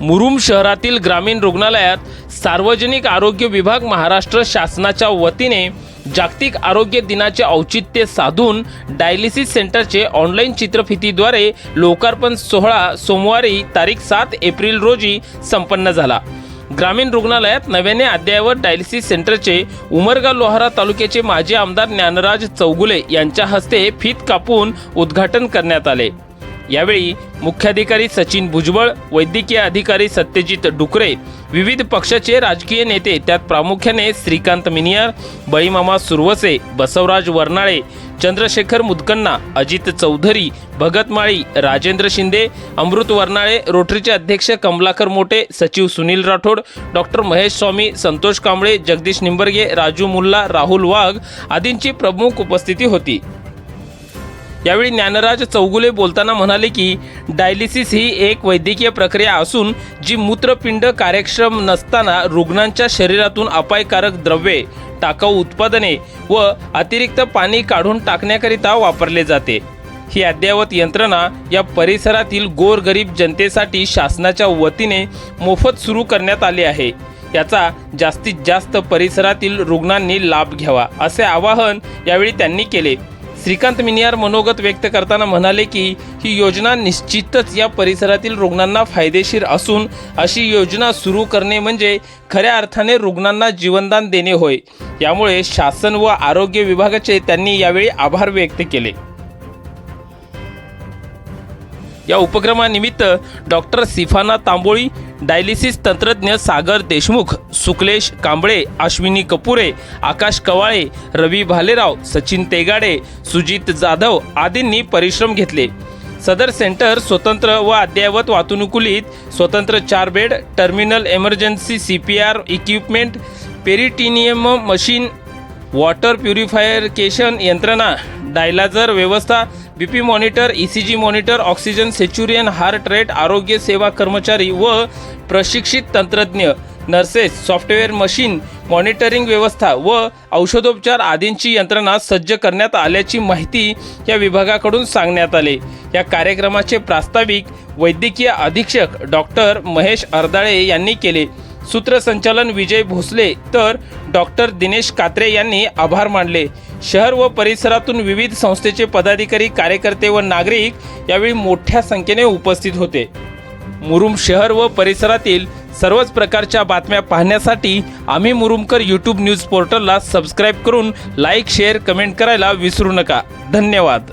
मुरुम शहरातील ग्रामीण रुग्णालयात सार्वजनिक आरोग्य विभाग महाराष्ट्र शासनाच्या वतीने जागतिक आरोग्य दिनाचे औचित्य साधून डायलिसिस सेंटरचे ऑनलाईन चित्रफितीद्वारे लोकार्पण सोहळा सोमवारी तारीख सात एप्रिल रोजी संपन्न झाला. ग्रामीण रुग्णालयात नव्याने अद्ययावत डायलिसिस सेंटरचे उमरगा लोहारा तालुक्याचे माजी आमदार ज्ञानराज चौगुले यांच्या हस्ते फीत कापून उद्घाटन करण्यात आले. यावेळी मुख्याधिकारी सचिन भुजबळ वैद्यकीय अधिकारी सत्यजित डुकरे विविध पक्षाचे राजकीय नेते त्यात प्रामुख्याने श्रीकांत मिनियार बळीमामा सुरवसे बसवराज वर्नाळे चंद्रशेखर मुदकन्ना अजित चौधरी भगत माळी राजेंद्र शिंदे अमृत वर्नाळे रोटरीचे अध्यक्ष कमलाकर मोटे सचिव सुनील राठोड डॉक्टर महेश स्वामी संतोष कांबळे जगदीश निंबर्गे राजू मुल्ला राहुल वाघ आदींची प्रमुख उपस्थिती होती. यावेळी ज्ञानराज चौगुले बोलताना म्हणाले की डायलिसिस ही एक वैद्यकीय प्रक्रिया असून जी मूत्रपिंड कार्यक्षम नसताना रुग्णांच्या शरीरातून अपायकारक द्रव्ये टाकाऊ उत्पादने व अतिरिक्त पाणी काढून टाकण्याकरिता वापरले जाते. ही अद्ययावत यंत्रणा या परिसरातील गोरगरीब जनतेसाठी शासनाच्या वतीने मोफत सुरू करण्यात आली आहे. याचा जास्तीत जास्त परिसरातील रुग्णांनी लाभ घ्यावा असे आवाहन यावेळी त्यांनी केले. श्रीकांत मिनियार मनोगत व्यक्त करताना म्हणाले की ही योजना निश्चितच या परिसरातील रुग्णांना फायदेशीर असून अशी योजना सुरू करणे म्हणजे खऱ्या अर्थाने रुग्णांना जीवनदान देणे होय. यामुळे शासन व आरोग्य विभागाचे त्यांनी यावेळी आभार व्यक्त केले. या उपक्रमानिमित्त डॉक्टर सिफाना तांबोळी डायलिसिस तंत्रज्ञ सागर देशमुख सुकलेश कांबळे अश्विनी कपुरे आकाश कवाळे रवी भालेराव सचिन तेगाडे सुजित जाधव आदींनी परिश्रम घेतले. सदर सेंटर स्वतंत्र व अद्ययावत वातानुकूलित स्वतंत्र चार bed terminal emergency C P R equipment peritoneum machine water purification यंत्रणा डायलाजर व्यवस्था B P monitor E C G monitor oxygen saturation heart rate आरोग्य सेवा कर्मचारी व प्रशिक्षित तंत्रज्ञ नर्सेस सॉफ्टवेअर मशीन मॉनिटरिंग व्यवस्था व औषधोपचार आदींची यंत्रणा सज्ज करण्यात आल्याची माहिती या विभागाकडून सांगण्यात आले. या कार्यक्रमाचे प्रास्ताविक वैद्यकीय अधीक्षक डॉक्टर महेश अर्दाळे यांनी केले. सूत्रसंचालन विजय भोसले तर डॉक्टर दिनेश कात्रे यांनी आभार मानले. शहर व परिसरातून विविध संस्थेचे पदाधिकारी कार्यकर्ते व नागरिक यावेळी मोठ्या संख्येने उपस्थित होते. मुरुम शहर व परिसरातील सर्वच प्रकारच्या बातम्या पाहण्यासाठी आम्ही मुरुमकर यूट्यूब न्यूज पोर्टलला सबस्क्राईब करून लाईक शेअर कमेंट करायला विसरू नका. धन्यवाद.